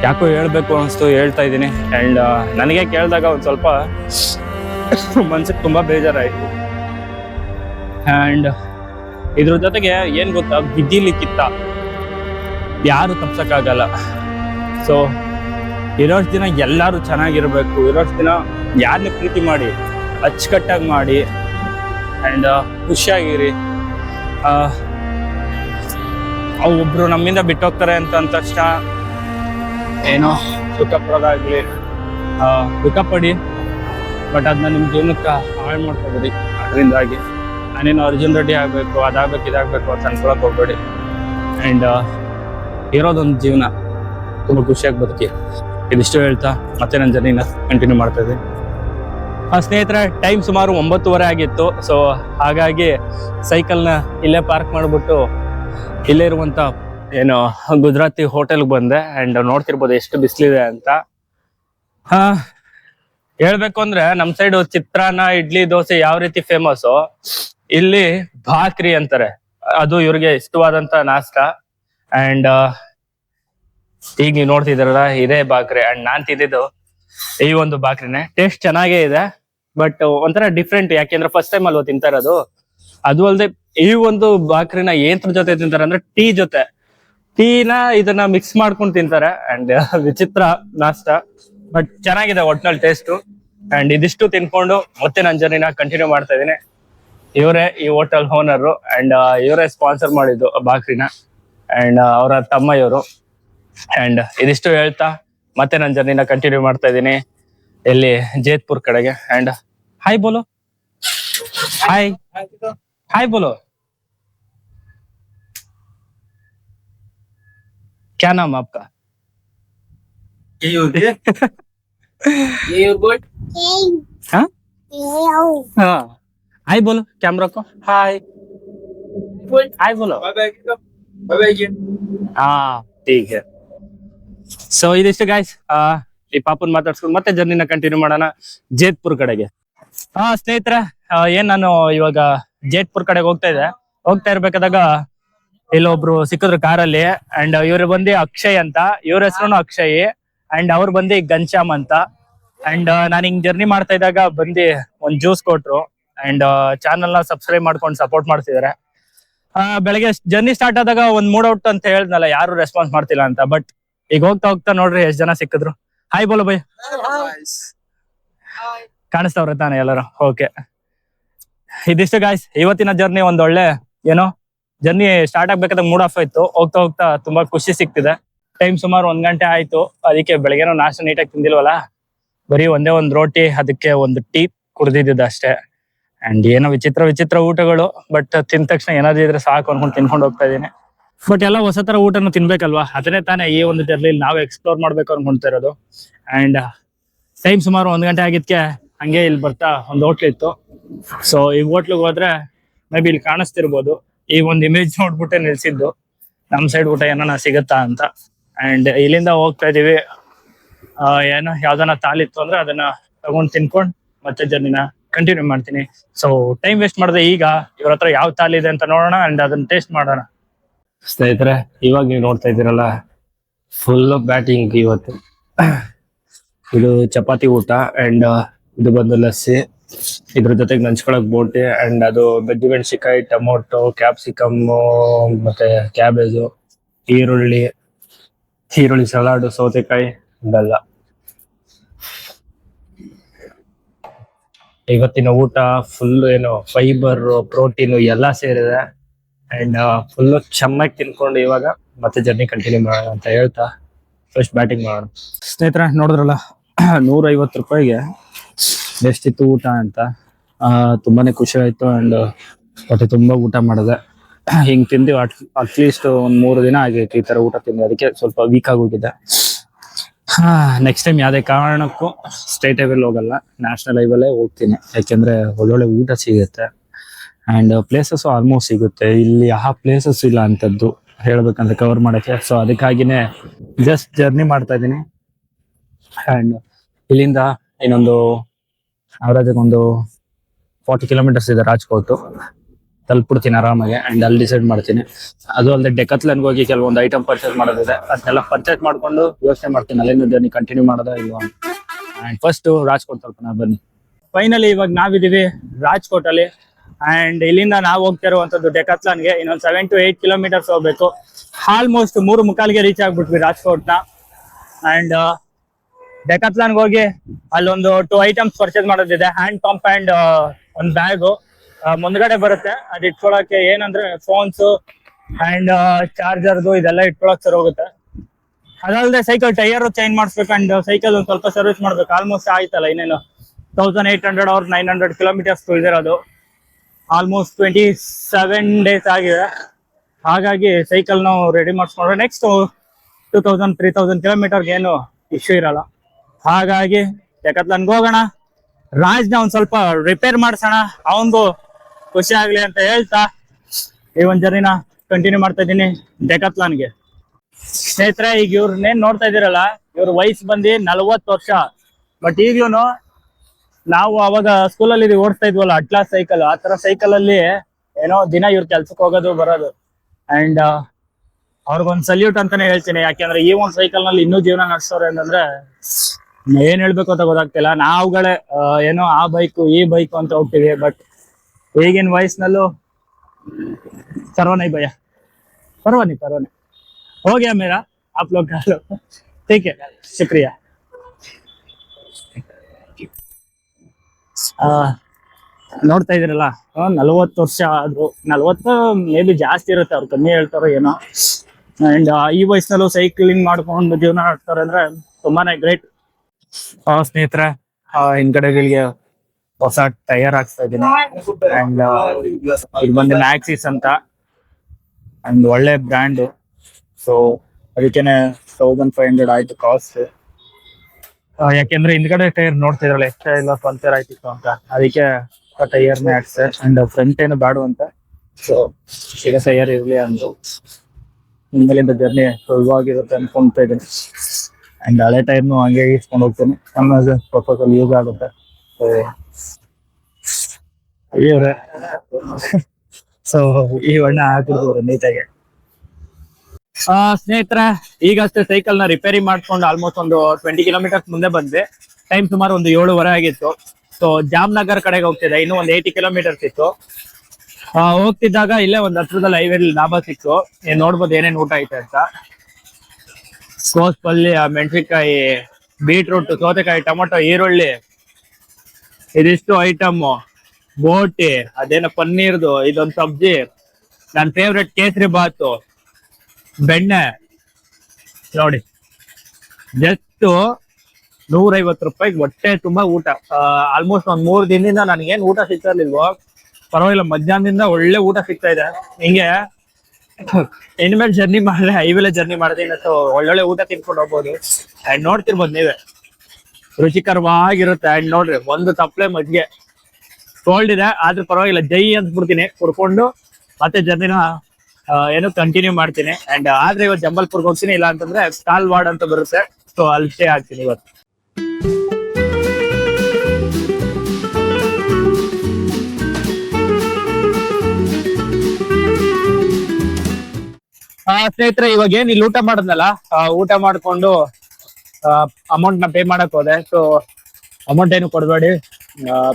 S1: ಯಾಕೋ ಹೇಳ್ಬೇಕು ಅನಿಸ್ತು ಹೇಳ್ತಾ ಇದ್ದೀನಿ. ಅಂಡ್ ನನಗೆ ಕೇಳಿದಾಗ ಒಂದು ಸ್ವಲ್ಪ ಮನ್ಸಿಗೆ ತುಂಬಾ ಬೇಜಾರಾಯ್ತು. ಅಂಡ್ ಇದ್ರ ಜೊತೆಗೆ ಏನು ಗೊತ್ತಾ? ಬಿದ್ದಿಲಿಕ್ಕಿತ್ತ. ಯಾರು ತಪ್ಸೋಕ್ಕಾಗಲ್ಲ. ಸೊ ಇರೋಷ್ಟು ದಿನ ಎಲ್ಲರೂ ಚೆನ್ನಾಗಿರಬೇಕು. ಇರೋಷ್ಟು ದಿನ ಯಾರನ್ನ ಪ್ರೀತಿ ಮಾಡಿ ಅಚ್ಚುಕಟ್ಟಾಗಿ ಮಾಡಿ ಆ್ಯಂಡ್ ಖುಷಿಯಾಗಿರಿ. ಒಬ್ಬರು ನಮ್ಮಿಂದ ಬಿಟ್ಟೋಗ್ತಾರೆ ಅಂತ ಅಂದ ತಕ್ಷಣ ಏನೋ ಸುಖ ಪಡೋದಾಗಲಿ ಆ, ದುಃಖ ಪಡಿ ಬಟ್ ಅದನ್ನ ನಿಮ್ಮ ಜೀವನಕ್ಕೆ ಹಾಳು ಮಾಡ್ಕೋಬೇಡಿ. ಅದರಿಂದಾಗಿ. ನಾನೇನು ಅರ್ಜುನ್ ರೆಡ್ಡಿ ಆಗಬೇಕು, ಅದಾಗ್ಬೇಕು, ಇದಾಗ್ಬೇಕು ಅಂತ ಅನ್ಕೊಳಕ್ ಹೋಗ್ಬೇಡಿ. ಅಂಡ್ ಇರೋದೊಂದು ಜೀವನ. ತುಂಬಾ ಖುಷಿಯಾಗಿ ಬದುಕಿ. ಇದಿಷ್ಟು ಹೇಳ್ತಾ ಮತ್ತೆ ನನ್ನ ಜರ್ನಿನ ಕಂಟಿನ್ಯೂ ಮಾಡ್ತಾ ಇದ್ದೀನಿ. ಆ ಸ್ನೇಹಿತರ ಟೈಮ್ ಸುಮಾರು ಒಂಬತ್ತುವರೆ ಆಗಿತ್ತು. ಸೊ ಹಾಗಾಗಿ ಸೈಕಲ್ನ ಇಲ್ಲೇ ಪಾರ್ಕ್ ಮಾಡಿಬಿಟ್ಟು ಇಲ್ಲೇ ಇರುವಂತ, ಏನು, ಗುಜರಾತಿ ಹೋಟೆಲ್ಗೆ ಬಂದೆ. ಅಂಡ್ ನೋಡ್ತಿರ್ಬೋದು ಎಷ್ಟು ಬಿಸಿಲಿದೆ ಅಂತ. ಹಾ, ಹೇಳ್ಬೇಕು ಅಂದ್ರೆ ನಮ್ ಸೈಡ್ ಚಿತ್ರಾನ್ನ, ಇಡ್ಲಿ, ದೋಸೆ ಯಾವ ರೀತಿ ಫೇಮಸ್ ಇಲ್ಲಿ ಭಾಕ್ರಿ ಅಂತಾರೆ. ಅದು ಇವ್ರಿಗೆ ಇಷ್ಟವಾದಂತ ನಾಷ್ಟ. ಅಂಡ್ ಈಗ ನೀವು ನೋಡ್ತಿದ್ರಲ್ಲ ಇದೇ ಬಾಕ್ರಿ ಅಂಡ್ ನಾನ್ ತಿಂದಿದ್ದು ಈ ಒಂದು ಬಾಕ್ರಿನೇ ಟೇಸ್ಟ್ ಚೆನ್ನಾಗೇ ಇದೆ ಬಟ್ ಒಂಥರ ಡಿಫ್ರೆಂಟ್ ಯಾಕೆಂದ್ರೆ ಫಸ್ಟ್ ಟೈಮ್ ಅಲ್ವಾ ತಿಂತಾ ಇರೋದು. ಅದು ಅಲ್ಲದೆ ಈ ಒಂದು ಬಾಕ್ರಿನ ಏನ್ರ ಜೊತೆ ತಿಂತಾರೆ ಅಂದ್ರೆ ಟೀ ಜೊತೆ. ಟೀನ ಇದನ್ನ ಮಿಕ್ಸ್ ಮಾಡ್ಕೊಂಡು ತಿಂತಾರೆ. ಅಂಡ್ ವಿಚಿತ್ರ ನಾಷ್ಟ. ಬಟ್ ಚೆನ್ನಾಗಿದೆ ಒಟ್ನಲ್ಲಿ ಟೇಸ್ಟ್ ಅಂಡ್ ಇದಿಷ್ಟು ತಿನ್ಕೊಂಡು ಮತ್ತೆ ನನ್ನ ಜರ್ನಿನ ಕಂಟಿನ್ಯೂ ಮಾಡ್ತಾ ಇದೀನಿ ಇವರೇ ಈ ಹೋಟೆಲ್ ಓನರ್ ಅಂಡ್ ಇವರೇ ಸ್ಪಾನ್ಸರ್ ಮಾಡಿದ್ದು ಬಾಕ್ರಿನ ಅಂಡ್ ಅವರ ತಮ್ಮ ಇವರು. ಅಂಡ್ ಇದಿಷ್ಟು ಹೇಳ್ತಾ ಮತ್ತೆ ನನ್ನ ಜರ್ನಿನ ಕಂಟಿನ್ಯೂ ಮಾಡ್ತಾ ಇದ್ದೀನಿ. ಇಲ್ಲಿ ಜೇತ್ಪುರ್ ಕಡೆಗೆ. ಅಂಡ್ ಹಾಯ್ ಬೋಲು. ಹಾಯ್ ಹಾಯ್ ಬೋಲು.
S2: ಕ್ಯಾ ನಾಮ್
S1: ಆಪ್ಕಾ? ಹಾ. हाय बोलो कैमरा को हाय
S2: बोल
S1: हाय बोलो
S2: बाय बाय बाय बाय
S1: ಹಾ ठीक है ಸೊ ಇದಿಷ್ಟು ಗಾಯ್ಸ್ ಈ ಪಾಪನ್ ಮಾತಾಡ್ಸ್ಕೊಂಡು ಮತ್ತೆ ಜರ್ನಿನ ಕಂಟಿನ್ಯೂ ಮಾಡೋಣ ಜೇತ್ಪುರ್ ಕಡೆಗೆ ಹಾ ಸ್ನೇಹಿತರೆ ಆ, ಏನ್ ನಾನು ಇವಾಗ ಜೇತ್ಪುರ್ ಕಡೆಗೆ ಹೋಗ್ತಾ ಇದ್ದೆ ಹೋಗ್ತಾ ಇರ್ಬೇಕಾದಾಗ ಇಲ್ಲೊಬ್ರು ಸಿಕ್ಕಿದ್ರು ಕಾರಲ್ಲಿ ಅಂಡ್ ಇವ್ರು ಬಂದು ಅಕ್ಷಯ್ ಅಂತ ಇವ್ರ ಹೆಸರು ಅಕ್ಷಯ್ ಅಂಡ್ ಅವ್ರು ಬಂದು ಗಂಚಾಮ್ ಅಂತ ಅಂಡ್ ನಾನು ಹಿಂಗ್ ಜರ್ನಿ ಮಾಡ್ತಾ ಇದ್ದಾಗ ಬಂದು ಒಂದ್ ಜ್ಯೂಸ್ ಕೊಟ್ರು ಅಂಡ್ ಚಾನಲ್ನ ಸಬ್ಸ್ಕ್ರೈಬ್ ಮಾಡ್ಕೊಂಡು ಸಪೋರ್ಟ್ ಮಾಡ್ತಿದಾರೆ. ಆ, ಬೆಳಗ್ಗೆ ಜರ್ನಿ ಸ್ಟಾರ್ಟ್ ಆದಾಗ ಒಂದ್ ಮೂಡ್ ಔಟ್ ಅಂತ ಹೇಳ್ದಲ್ಲ ಯಾರು ರೆಸ್ಪಾನ್ಸ್ ಮಾಡ್ತಿಲ್ಲ ಅಂತ. ಬಟ್ ಈಗ ಹೋಗ್ತಾ ಹೋಗ್ತಾ ನೋಡ್ರಿ ಎಷ್ಟ್ ಜನ ಸಿಕ್ಕಿದ್ರು. ಹಾಯ್ ಬೋಲೋ ಬೈ ಕಾಣಿಸ್ತವ್ರೆ ತಾನೆ ಎಲ್ಲರೂ? ಓಕೆ ಇದಿಷ್ಟು ಗಾಯ್ಸ್ ಇವತ್ತಿನ ಜರ್ನಿ ಒಂದ್ ಒಳ್ಳೆ ಏನೋ ಜರ್ನಿ ಸ್ಟಾರ್ಟ್ ಆಗ್ಬೇಕಾದಾಗ ಮೂಡ್ ಆಫ್ ಆಯ್ತು. ಹೋಗ್ತಾ ಹೋಗ್ತಾ ತುಂಬಾ ಖುಷಿ ಸಿಕ್ತಿದೆ ಟೈಮ್ ಸುಮಾರು ಒಂದ್ ಗಂಟೆ ಆಯ್ತು. ಅದಕ್ಕೆ ಬೆಳಗ್ಗೆನೂ ನಾಷ್ಟ ನೀಟಾಗಿ ತಿಂದಿಲ್ವಲ್ಲ? ಬರೀ ಒಂದೇ ಒಂದ್ ರೋಟಿ ಅದಕ್ಕೆ ಒಂದು ಟೀ ಕುಡ್ದಿದ್ದು ಅಷ್ಟೇ ಅಂಡ್ ಏನೋ ವಿಚಿತ್ರ ವಿಚಿತ್ರ ಊಟಗಳು ಬಟ್ ತಿಂದ ತಕ್ಷಣ ಏನಾದ್ರು ಇದ್ರೆ ಸಾಕು ಅನ್ಕೊಂಡು ತಿನ್ಕೊಂಡು ಹೋಗ್ತಾ ಇದೀನಿ ಬಟ್ ಎಲ್ಲ ಹೊಸ ತರ ಊಟನು ತಿನ್ಬೇಕಲ್ವಾ? ಅದನ್ನೇ ತಾನೇ ಈ ಒಂದು ಜರ್ಲಿ ನಾವು ಎಕ್ಸ್ಪ್ಲೋರ್ ಮಾಡ್ಬೇಕು ಅನ್ಕೊಂತಾ ಇರೋದು. ಅಂಡ್ ಟೈಮ್ ಸುಮಾರು ಒಂದ್ ಗಂಟೆ ಆಗಿದ್ಕೆ ಹಂಗೆ ಇಲ್ಲಿ ಬರ್ತಾ ಒಂದು ಹೋಟ್ಲ್ ಇತ್ತು. ಸೊ ಈ ಹೋಟ್ಲಿಗೆ ಹೋದ್ರೆ ಮೇ ಬಿ ಇಲ್ಲಿ ಕಾಣಿಸ್ತಿರ್ಬೋದು. ಈ ಒಂದು ಇಮೇಜ್ ನೋಡ್ಬಿಟ್ಟೆ ನಿಲ್ಸಿದ್ದು ನಮ್ ಸೈಡ್ ಊಟ ಏನನ ಸಿಗುತ್ತಾ ಅಂತ. ಅಂಡ್ ಇಲ್ಲಿಂದ ಹೋಗ್ತಾ ಇದೀವಿ. ಏನೋ ಯಾವ್ದನ ತಾಲಿತ್ತು ಅಂದ್ರೆ ಅದನ್ನ ತಗೊಂಡ್ ತಿನ್ಕೊಂಡ್ ಮತ್ತೆ ಜರ್ನಿನ ಕಂಟಿನ್ಯೂ ಮಾಡ್ತೀನಿ. ಸೊ ಟೈಮ್ ವೇಸ್ಟ್ ಮಾಡದೆ ಈಗ ಇವ್ರ ಹತ್ರ ಯಾವ ತಾಲಿ ಇದೆ ಅಂತ ನೋಡೋಣ ಅಂಡ್ ಅದನ್ನ ಟೇಸ್ಟ್ ಮಾಡೋಣ. ಸ್ನೇಹಿತರೆ, ಇವಾಗ ನೀವು ನೋಡ್ತಾ ಇದ್ದೀರಲ್ಲ ಫುಲ್ ಬ್ಯಾಟಿಂಗ್ ಇವತ್ತು. ಇದು ಚಪಾತಿ ಊಟ ಅಂಡ್ ಇದು ಬಂದು ಲಸ್ಸಿ. ಇದ್ರ ಜೊತೆಗೆ ನಂಚ್ಕೊಳಕ್ ಬೋಟಿ ಅಂಡ್ ಅದು ಬೆಜ್ಜಿ ಮೆಣಸಿಕಾಯಿ ಟೊಮೊಟೊ ಕ್ಯಾಪ್ಸಿಕಮ್ ಮತ್ತೆ ಕ್ಯಾಬೇಜು, ಈರುಳ್ಳಿ ಈರುಳ್ಳಿ ಸಲಾಡ್, ಸೌತೆಕಾಯಿ, ಬೆಲ್ಲ. ಇವತ್ತಿನ ಊಟ ಫುಲ್ ಏನು ಫೈಬರ್ ಪ್ರೋಟೀನ್ ಎಲ್ಲ ಸೇರಿದೆ. ಅಂಡ್ ಫುಲ್ ಚೆನ್ನಾಗಿ ತಿನ್ಕೊಂಡು ಇವಾಗ ಮತ್ತೆ ಜರ್ನಿ ಕಂಟಿನ್ಯೂ ಮಾಡೋಣ ಅಂತ ಹೇಳ್ತಾ ಫಸ್ಟ್ ಬ್ಯಾಟಿಂಗ್ ಮಾಡೋಣ. ಸ್ನೇಹಿತರ, ನೋಡಿದ್ರಲ್ಲ ನೂರ ಐವತ್ತು ರೂಪಾಯಿಗೆ ಎಷ್ಟಿತ್ತು ಊಟ ಅಂತ. ತುಂಬಾನೇ ಖುಷಿ ಆಯ್ತು ಅಂಡ್ ಮತ್ತೆ ತುಂಬಾ ಊಟ ಮಾಡಿದೆ. ಹಿಂಗ್ ತಿಂದು ಅಟ್ಲೀಸ್ಟ್ ಒಂದ್ ಮೂರು ದಿನ ಆಗಿತ್ತು ಈ ತರ ಊಟ ತಿಂದು. ಅದಕ್ಕೆ ಸ್ವಲ್ಪ ವೀಕ್ ಆಗೋಗಿದೆ ಹಾ ನೆಕ್ಸ್ಟ್ ಟೈಮ್ ಯಾವುದೇ ಕಾರಣಕ್ಕೂ ಸ್ಟೇಟ್ ಹೈವೇಲಿ ಹೋಗಲ್ಲ. ನ್ಯಾಷನಲ್ ಹೈವೇಲೇ ಹೋಗ್ತೀನಿ. ಯಾಕೆಂದ್ರೆ ಒಳ್ಳೊಳ್ಳೆ ಊಟ ಸಿಗುತ್ತೆ. ಅಂಡ್ ಪ್ಲೇಸಸ್ ಆಲ್ಮೋಸ್ಟ್ ಸಿಗುತ್ತೆ. ಇಲ್ಲಿ ಯಾವ ಪ್ಲೇಸಸ್ ಇಲ್ಲ ಅಂತದ್ದು ಹೇಳ್ಬೇಕಂದ್ರೆ ಕವರ್ ಮಾಡಕ್ಕೆ. ಸೊ ಅದಕ್ಕಾಗಿನೇ ಜಸ್ಟ್ ಜರ್ನಿ ಮಾಡ್ತಾ ಇದ್ದೀನಿ. ಅಂಡ್ ಇಲ್ಲಿಂದ ಇನ್ನೊಂದು ಅವರೇಜ್ ಒಂದು ಫಾರ್ಟಿ ಕಿಲೋಮೀಟರ್ಸ್ ಇದೆ ರಾಜ್ಕೋಟ್. ತಲುಪಿಡ್ತೀನಿ ಆರಾಮಾಗಿ ಅಂಡ್ ಅಲ್ಲಿ ಡಿಸೈಡ್ ಮಾಡ್ತೀನಿ. ಅದು ಅಲ್ಲದೆ ಡೆಕತ್ಲನ್ಗೆ ಹೋಗಿ ಕೆಲವೊಂದು ಐಟಮ್ ಪರ್ಚೇಸ್ ಮಾಡೋದಿದೆ. ಅದನ್ನೆಲ್ಲ ಪರ್ಚೇಸ್ ಮಾಡ್ಕೊಂಡು ಯೋಚನೆ ಮಾಡ್ತೀನಿ. ಅಲ್ಲಿಂದ ಜರ್ನಿ ಕಂಟಿನ್ಯೂ ಮಾಡೋದ ಇಲ್ವಾ ಅಂಡ್ ಫಸ್ಟ್ ರಾಜ್ಕೋಟ್ ತಲುಪೋಣ, ಬನ್ನಿ. ಫೈನಲಿ ಇವಾಗ ನಾವಿದ್ದೀವಿ ರಾಜ್ಕೋಟ್ ಅಲ್ಲಿ ಅಂಡ್ ಇಲ್ಲಿಂದ ನಾವು ಹೋಗ್ತಾ ಇರುವಂತದ್ದು ಡೆಕತ್ಲನ್ಗೆ ಇನ್ನೊಂದು ಸೆವೆನ್ ಟು ಏಯ್ಟ್ ಕಿಲೋಮೀಟರ್ಸ್ ಹೋಗ್ಬೇಕು. ಆಲ್ಮೋಸ್ಟ್ ಮೂರು ಮುಕ್ಕಾಲ್ಗೆ ರೀಚ್ ಆಗ್ಬಿಟ್ವಿ ರಾಜ್ಕೋಟ್ನ. ಅಂಡ್ ಡೆಕತ್ಲಾನ್ಗೆ ಹೋಗಿ ಅಲ್ಲೊಂದು ಟು ಐಟಮ್ಸ್ ಪರ್ಚೇಸ್ ಮಾಡೋದಿದೆ. ಹ್ಯಾಂಡ್ ಪಂಪ್ ಅಂಡ್ ಒಂದು ಬ್ಯಾಗು ಮುಂದ್ಗಡೆ ಬರುತ್ತೆ. ಅದ್ ಇಟ್ಕೊಳಕ್ಕೆ ಏನಂದ್ರೆ ಫೋನ್ಸ್ ಅಂಡ್ ಚಾರ್ಜರ್ದು ಇದೆಲ್ಲ ಇಟ್ಕೊಳಕ್ ಸರ್ ಹೋಗುತ್ತೆ. ಅದಲ್ಲದೆ ಸೈಕಲ್ ಟೈರ್ ಚೇಂಜ್ ಮಾಡಿಸ್ಬೇಕು ಅಂಡ್ ಸೈಕಲ್ ಒಂದ್ ಸ್ವಲ್ಪ ಸರ್ವಿಸ್ ಮಾಡ್ಬೇಕು. ಆಲ್ಮೋಸ್ಟ್ ಆಯ್ತಲ್ಲ ಇನ್ನೇನು. Thousand eight hundred or nine hundred kilometers ಇದಿರೋದು almost twenty seven days ಆಗಿದೆ. ಹಾಗಾಗಿ ಸೈಕಲ್ ನಾವು ready ಮಾಡಿಸ್ಕೊಂಡ್ರೆ next two thousand three thousand ಕಿಲೋಮೀಟರ್ಗೆ ಏನು ಇಶ್ಯೂ ಇರಲ್ಲ. ಹಾಗಾಗಿ ಯಾಕತ್ಲನ್ಗೆ ಹೋಗೋಣ. ರಾಜ್ನ ಒಂದ್ ಸ್ವಲ್ಪ ರಿಪೇರ್ ಮಾಡ್ಸೋಣ. ಅವನ್ಗೂ ಖುಷಿ ಆಗ್ಲಿ ಅಂತ ಹೇಳ್ತಾ ಈ ಒಂದ್ ಜರ್ನಿನ ಕಂಟಿನ್ಯೂ ಮಾಡ್ತಾ ಇದ್ದೀನಿ ಡೆಕತ್ಲಾನ್ಗೆ ಸ್ನೇಹಿತರೆ, ಈಗ ಇವ್ರನ್ನೇನ್ ನೋಡ್ತಾ ಇದೀರಲ್ಲ ಇವ್ರ ವಯಸ್ಸು ಬಂದು ನಲ್ವತ್ತು ವರ್ಷ. ಬಟ್ ಈಗ್ಲೂ ನಾವು ಅವಾಗ ಸ್ಕೂಲಲ್ಲಿ ಓಡಿಸ್ತಾ ಇದ್ವಲ್ಲ ಅಟ್ಲಾಸ್ ಸೈಕಲ್ ಆ ತರ ಸೈಕಲ್ ಅಲ್ಲಿ ಏನೋ ದಿನ ಇವ್ರ ಕೆಲ್ಸಕ್ಕೆ ಹೋಗೋದು, ಬರೋದು. ಅಂಡ್ ಅವ್ರಿಗೊಂದ್ ಸಲ್ಯೂಟ್ ಅಂತಾನೆ ಹೇಳ್ತೀನಿ. ಯಾಕೆಂದ್ರೆ ಈ ಒಂದ್ ಸೈಕಲ್ನಲ್ಲಿ ಇನ್ನೂ ಜೀವನ ನಡೆಸೋರು ಅಂತಂದ್ರೆ ಏನ್ ಹೇಳ್ಬೇಕು ಅಂತ ಗೊತ್ತಾಗ್ತಿಲ್ಲ. ನಾವುಗಳೇ ಏನೋ ಆ ಬೈಕು ಈ ಬೈಕು ಅಂತ ಹೋಗ್ತೀವಿ. ಬಟ್ ಈಗಿನ ವಯಸ್ಸಿನಲ್ಲೂ ಸರ್ವನೈ ಭಯ परवानी परवानी हो गया मेरा आप लोग का लो ठीक है शुक्रिया ಆ, ನೋಡ್ತಾ ಇದೀರಲ್ಲ ನಲವತ್ತು ವರ್ಷ ಆದ್ರು ನಲವತ್ತು ಮೇ ಬಿ ಜಾಸ್ತಿ ಇರುತ್ತೆ ಅವ್ರು ಕಮ್ಮಿ ಹೇಳ್ತಾರೋ ಏನೋ ಅಂಡ್ ಈ ವಯಸ್ಸಿನಲ್ಲೂ ಸೈಕ್ಲಿಂಗ್ ಮಾಡ್ಕೊಂಡು ಜೀವನ ಮಾಡ್ತಾರೆ ಅಂದ್ರೆ ತುಂಬಾನೇ ಗ್ರೇಟ್ ಸ್ನೇಹಿತರೆ ಹಿಂದ್ಗಡೆಗಳಿಗೆ ಹೊಸ ಟೈರ್ ಹಾಕ್ಸ್ತಾ ಇದ್ದೀನಿ. ಅಂಡ್ ಇದು ಬಂದು ಮ್ಯಾಕ್ಸಿಸ್ ಅಂತ. ಅಂಡ್ ಒಳ್ಳೆ ಬ್ರ್ಯಾಂಡ್ ಸೊ ಅದಕ್ಕೇನೆ ತೌಸಂಡ್ ಫೈವ್ ಹಂಡ್ರೆಡ್ ಆಯ್ತು ಕಾಸ್ಟ್ ಯಾಕೆಂದ್ರೆ ಹಿಂದ್ಗಡೆ ಟೈರ್ ನೋಡ್ತಾ ನೋಡ್ತಿದ್ರಲ್ಲ ಎಕ್ಸ್ಟ್ರಾ ಇಲ್ಲ ಪಂಚರ್ ಆಯ್ತಿತ್ತು ಅಂತ. ಅದಕ್ಕೆ ಟೈರ್ ನೇ ಹಾಕ್ಸೆ. ಅಂಡ್ ಫ್ರಂಟ್ ಏನು ಬ್ಯಾಡು ಅಂತ. ಸೊ ಈಗ ಟೈರ್ ಇರ್ಲಿ ಅಂದು ಹಿಂದಲಿಂದ ಜರ್ನಿ ಸುಲಭವಾಗಿರುತ್ತೆ ಅನ್ಕೊಂತ ಇದ್ದೀನಿ. ಅಂಡ್ ಹಳೆ ಟೈರ್ನು ಹಂಗೆ ಇಸ್ಕೊಂಡು ಹೋಗ್ತೀನಿ. ಪರ್ಪಸ್ ಅಲ್ಲಿ ಯೂಸ್ ಆಗುತ್ತೆ. ಇವ್ರೆ ಸೊ ಈ ಬಣ್ಣ ಹಾಕಿದ್ರು ನೀಟಾಗಿ ಆ, ಸ್ನೇಹಿತರೆ, ಈಗಷ್ಟೇ ಸೈಕಲ್ನ ರಿಪೇರಿ ಮಾಡ್ಕೊಂಡು ಆಲ್ಮೋಸ್ಟ್ ಒಂದು ಟ್ವೆಂಟಿ ಕಿಲೋಮೀಟರ್ಸ್ ಮುಂದೆ ಬಂದ್ವಿ. ಟೈಮ್ ಸುಮಾರು ಒಂದು ಏಳುವರೆ ಆಗಿತ್ತು. ಸೊ ಜಾಮ್ನಗರ್ ಕಡೆಗೆ ಹೋಗ್ತಿದ್ದೆ. ಇನ್ನೂ ಒಂದು ಏಯ್ಟಿ ಕಿಲೋಮೀಟರ್ಸ್ ಇತ್ತು. ಹೋಗ್ತಿದ್ದಾಗ ಇಲ್ಲೇ ಒಂದು ಹತ್ರದಲ್ಲಿ ಹೈವೇಲಿ ಲಾಭ ಸಿಕ್ತು. ನೀವು ನೋಡ್ಬೋದು ಏನೇನು ಊಟ ಐತೆ ಅಂತ. ಕೋಸ್ ಪಲ್ಯ ಮೆಣಸಿನ್ಕಾಯಿ ಬೀಟ್ರೂಟ್ ಸೌತೆಕಾಯಿ, ಟೊಮೊಟೊ, ಈರುಳ್ಳಿ. ಇದಿಷ್ಟು ಐಟಮ್ ಬೋಟಿ, ಅದೇನೋ ಪನ್ನೀರ್ದು, ಇದೊಂದು ಸಬ್ಜಿ. ನನ್ನ ಫೇವ್ರೆಟ್ ಕೇಸರಿ ಬಾತು, ಬೆಣ್ಣೆ. ನೋಡಿ, ಜಸ್ಟ್ ನೂರೈವತ್ತು ರೂಪಾಯಿಗೆ ಹೊಟ್ಟೆ ತುಂಬಾ ಊಟ. ಆಲ್ಮೋಸ್ಟ್ ಒಂದ್ ಮೂರ್ ದಿನದಿಂದ ನನಗೇನ್ ಊಟ ಸಿಗ್ತಾ ಇರ್ಲಿಲ್ವೋ ಪರವಾಗಿಲ್ಲ, ಮಧ್ಯಾಹ್ನದಿಂದ ಒಳ್ಳೆ ಊಟ ಸಿಗ್ತಾ ಇದೆ. ಹಿಂಗೆ ಇನ್ಮೇಲೆ ಜರ್ನಿ ಮಾಡಿದ್ರೆ ಹೈವೇಲೆ ಜರ್ನಿ ಮಾಡಿದ್ರೆ ಸೊ ಒಳ್ಳೊಳ್ಳೆ ಊಟ ತಿನ್ಕೊಂಡು ಹೋಗ್ಬೋದು. ಅಂಡ್ ನೋಡ್ತಿರ್ಬೋದು ನೀವೇ. ರುಚಿಕರವಾಗಿರುತ್ತೆ. ಅಂಡ್ ನೋಡ್ರಿ, ಒಂದು ತಪ್ಪಲೆ ಮಜ್ಜಿಗೆ. ಕೋಲ್ಡ್ ಇದೆ, ಆದ್ರೂ ಪರವಾಗಿಲ್ಲ, ಜೈ ಅಂತ ಬಿಡ್ತೀನಿ ಕುಡ್ಕೊಂಡು ಮತ್ತೆ ಜರ್ನಿನ ಏನು ಕಂಟಿನ್ಯೂ ಮಾಡ್ತೀನಿ. ಅಂಡ್ ಆದ್ರೆ ಇವತ್ತು ಜಂಬಲ್ಪುರ್ಗೆ ಹೋಗ್ತೀನಿ, ಇಲ್ಲ ಅಂತಂದ್ರೆ ಕಾಲ್ವಾಡ್ ಅಂತ ಬರುತ್ತೆ. ಸೊ ಅಲ್ಲಿ ಸ್ಟೇ ಆಗ್ತೀನಿ ಇವತ್ತು. ಸ್ನೇಹಿತರೆ, ಇವಾಗ ಏನ್ ಇಲ್ಲಿ ಊಟ ಮಾಡಿದ್ನಲ್ಲ? ಊಟ ಮಾಡ್ಕೊಂಡು ಅಮೌಂಟ್ನ ಪೇ ಮಾಡಕ್ ಹೋದೆ. ಸೊ ಅಮೌಂಟ್ ಏನು ಕೊಡಬೇಡಿ?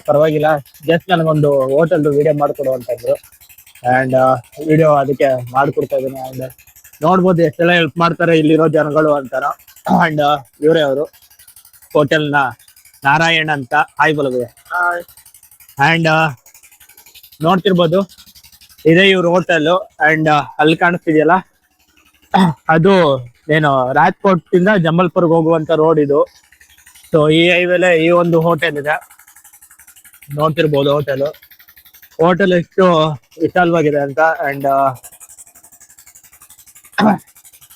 S1: ಪರವಾಗಿಲ್ಲ. ಜಸ್ಟ್ ನನಗೊಂದು ಹೋಟೆಲ್ ವಿಡಿಯೋ ಮಾಡ್ಕೊಡು ಅಂತ ಇದ್ರು ಅಂಡ್ ವಿಡಿಯೋ ಅದಕ್ಕೆ ಮಾಡ್ಕೊಡ್ತಾ ಇದ್ದೀನಿ. ಅಂಡ್ ನೋಡ್ಬೋದು ಎಷ್ಟೆಲ್ಲ ಹೆಲ್ಪ್ ಮಾಡ್ತಾರೆ ಇಲ್ಲಿರೋ ಜನಗಳು ಅಂತಾರ. ಅಂಡ್ ಇವರೇ ಅವರು. ಹೋಟೆಲ್ನ ನಾರಾಯಣ್ ಅಂತ. ಹಾಯ್ ಬಲಗುವೆ ಅಂಡ್ ನೋಡ್ತಿರ್ಬೋದು. ಇದೇ ಇವ್ರ ಹೋಟೆಲ್ ಅಂಡ್ ಅಲ್ಲಿ ಕಾಣಿಸ್ತಿದೆಯಲ್ಲ? ಅದು ಏನು ರಾಜ್ಕೋಟ್ ಇಂದ ಜಂಬಲ್ಪುರ್ಗೆ ಹೋಗುವಂತ ರೋಡ್ ಇದು. ಸೊ ಈ ಹೈವೇಲೆ ಈ ಒಂದು ಹೋಟೆಲ್ ಇದೆ. ನೋಡ್ತಿರ್ಬೋದು ಹೋಟೆಲ್ ಹೋಟೆಲ್ ಎಷ್ಟು ವಿಶಾಲವಾಗಿದೆ ಅಂತ ಅಂಡ್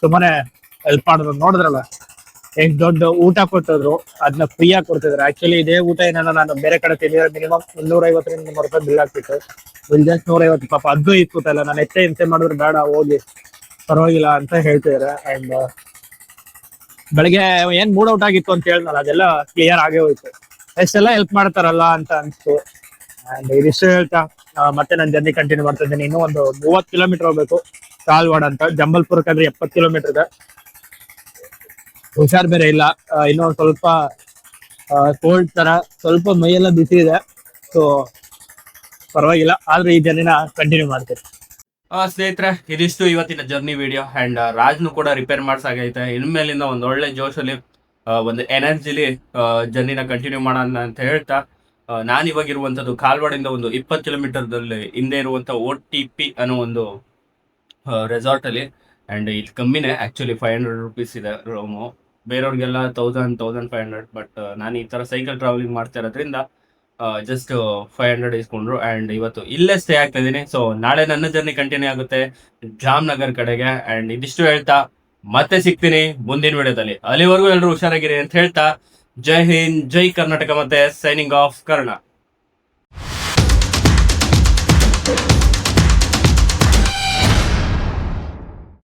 S1: ತುಂಬಾನೇ ಹೆಲ್ಪ್ ಮಾಡಿದ್ರು ನೋಡಿದ್ರಲ್ಲ?
S3: ಹೆಂಗ್ ದೊಡ್ಡ ಊಟ ಕೊಟ್ಟಿದ್ರು ಅದನ್ನ ಫ್ರೀ ಆಗಿ ಕೊಡ್ತಿದ್ರು. ಆಕ್ಚುಲಿ ಇದೇ ಊಟ ಏನಲ್ಲ ನಾನು ಬೇರೆ ಕಡೆ ತಿಂದಿದ್ರೆ ಮಿನಿಮಮ್ ಮುನ್ನೂರ ಐವತ್ತರಿಂದ ಮುನ್ನೂರು ರೂಪಾಯಿ ಬಿಲ್ ಆಗ್ತಿತ್ತು. ಬಿಲ್ ಜಸ್ಟ್ ನೂರ ಐವತ್ತು ಪಾಪ ಅದು ಇಟ್ಕೊತಲ್ಲ ನಾನು ಎಷ್ಟೇ ಹಿಂಸೆ ಮಾಡಿದ್ರೆ ಬೇಡ, ಹೋಗಿ. ಪರವಾಗಿಲ್ಲ ಅಂತ ಹೇಳ್ತಿದಾರೆ. ಅಂಡ್ ಬೆಳಿಗ್ಗೆ ಏನ್ ಮೂಡ್ ಔಟ್ ಆಗಿತ್ತು ಅಂತ ಹೇಳಿದ್ನಲ್ಲ, ಅದೆಲ್ಲ ಕ್ಲಿಯರ್ ಆಗೇ ಹೋಯ್ತು. ಎಷ್ಟೆಲ್ಲ ಹೆಲ್ಪ್ ಮಾಡ್ತಾರಲ್ಲ ಅಂತ ಅನ್ಸ್ತು ಅಂಡ್ ಇದಿಷ್ಟು ಹೇಳ್ತಾ ಮತ್ತೆ ನಾನು ಜರ್ನಿ ಕಂಟಿನ್ಯೂ ಮಾಡ್ತಾ ಇದ್ದೀನಿ. ಇನ್ನೂ ಒಂದು ಮೂವತ್ತು ಕಿಲೋಮೀಟರ್ ಹೋಗ್ಬೇಕು. ಕಾಲ್ವಾಡ ಅಂತ. ಜಂಬಲ್ಪುರಕ್ಕಾದ್ರೆ ಎಪ್ಪತ್ತು ಕಿಲೋಮೀಟರ್ ಇದೆ. ಹುಷಾರ್ ಬೇರೆ ಇಲ್ಲ. ಇನ್ನೂ ಸ್ವಲ್ಪ ಕೋಲ್ಡ್ ತರ, ಸ್ವಲ್ಪ ಮೈಯೆಲ್ಲ ಬಿಸಿ ಇದೆ. ಸೊ ಪರವಾಗಿಲ್ಲ. ಆದ್ರೆ ಈ ಜರ್ನಿನ ಕಂಟಿನ್ಯೂ ಮಾಡ್ತೀನಿ. ಸ್ನೇಹಿತರೆ, ಇದಿಷ್ಟು ಇವತ್ತಿನ ಜರ್ನಿ ವಿಡಿಯೋ ಅಂಡ್ ರಾಜ್ನು ಕೂಡ ರಿಪೇರ್ ಮಾಡ್ಸಾಗೈತೆ. ಇನ್ಮೇಲಿಂದ ಒಂದು ಒಳ್ಳೆ ಜೋಶಲ್ಲಿ ಒಂದು ಎನರ್ಜಿಲಿ ಜರ್ನಿನ ಕಂಟಿನ್ಯೂ ಮಾಡೋಣ ಅಂತ ಹೇಳ್ತಾ ನಾನು ಇವಾಗ ಇರುವಂಥದ್ದು ಕಾಲ್ವಾಡಿಂದ ಒಂದು ಇಪ್ಪತ್ತು ಕಿಲೋಮೀಟರ್ದಲ್ಲಿ ಹಿಂದೆ ಇರುವಂಥ ಓ ಟಿ ಪಿ ಅನ್ನೋ ಒಂದು ರೆಸಾರ್ಟ್ ಅಲ್ಲಿ. ಅಂಡ್ ಇದು ಕಮ್ಮಿನೇ ಆಕ್ಚುಲಿ ಫೈವ್ ಹಂಡ್ರೆಡ್ ರುಪೀಸ್ ಇದೆ room ಬೇರೆಯವ್ರಿಗೆಲ್ಲ thousand thousand five hundred but ನಾನು ಈ ತರ ಸೈಕಲ್ ಟ್ರಾವೆಲಿಂಗ್ ಮಾಡ್ತಾ ಇರೋದ್ರಿಂದ ಜಸ್ಟ್ ಫೈವ್ ಹಂಡ್ರೆಡ್ ಇಸ್ಕೊಂಡ್ರು. ಅಂಡ್ ಇವತ್ತು ಇಲ್ಲೇ ಸ್ಟೇ ಆಗ್ತಾ ಇದ್ದೀನಿ. ಸೊ ನಾಳೆ ನನ್ನ ಜರ್ನಿ ಕಂಟಿನ್ಯೂ ಆಗುತ್ತೆ. ಜಾಮ್ನಗರ್ ಕಡೆಗೆ. ಅಂಡ್ ಇದಿಷ್ಟು ಹೇಳ್ತಾ ಮತ್ತೆ ಸಿಗ್ತೀನಿ ಮುಂದಿನ ವಿಡಿಯೋದಲ್ಲಿ. ಅಲ್ಲಿವರೆಗೂ ಎಲ್ಲರೂ ಹುಷಾರಾಗಿರಿ ಅಂತ ಹೇಳ್ತಾ, ಜೈ ಹಿಂದ್, ಜೈ ಕರ್ನಾಟಕ ಮತ್ತೆ ಸೈನಿಂಗ್ ಆಫ್ ಕರ್ಣ.